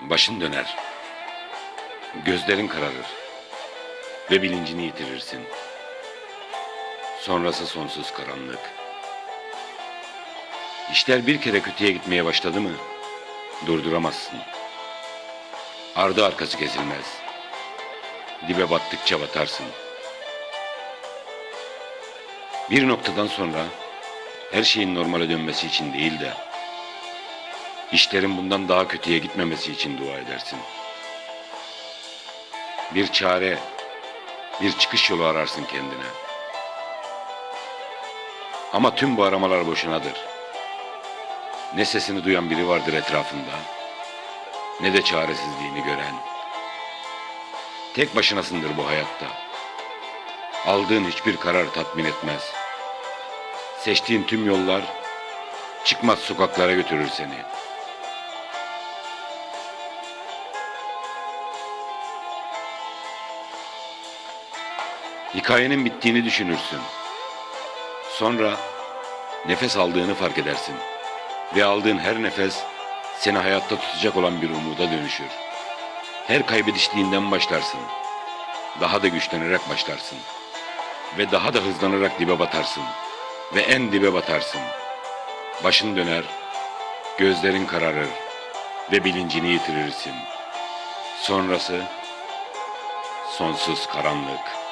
Başın döner. Gözlerin kararır. Ve bilincini yitirirsin. Sonrası sonsuz karanlık. İşler bir kere kötüye gitmeye başladı mı durduramazsın. Ardı arkası kesilmez. Dibe battıkça batarsın. Bir noktadan sonra her şeyin normale dönmesi için değil de işlerin bundan daha kötüye gitmemesi için dua edersin. Bir çare, bir çıkış yolu ararsın kendine. Ama tüm bu aramalar boşunadır. Ne sesini duyan biri vardır etrafında, ne de çaresizliğini gören. Tek başınasındır bu hayatta. Aldığın hiçbir karar tatmin etmez. Seçtiğin tüm yollar çıkmaz sokaklara götürür seni. Hikayenin bittiğini düşünürsün. Sonra nefes aldığını fark edersin. Ve aldığın her nefes seni hayatta tutacak olan bir umuda dönüşür. Her kaybediştiğinden başlarsın. Daha da güçlenerek başlarsın. Ve daha da hızlanarak dibe batarsın. Ve en dibe batarsın. Başın döner, gözlerin kararır ve bilincini yitirirsin. Sonrası sonsuz karanlık.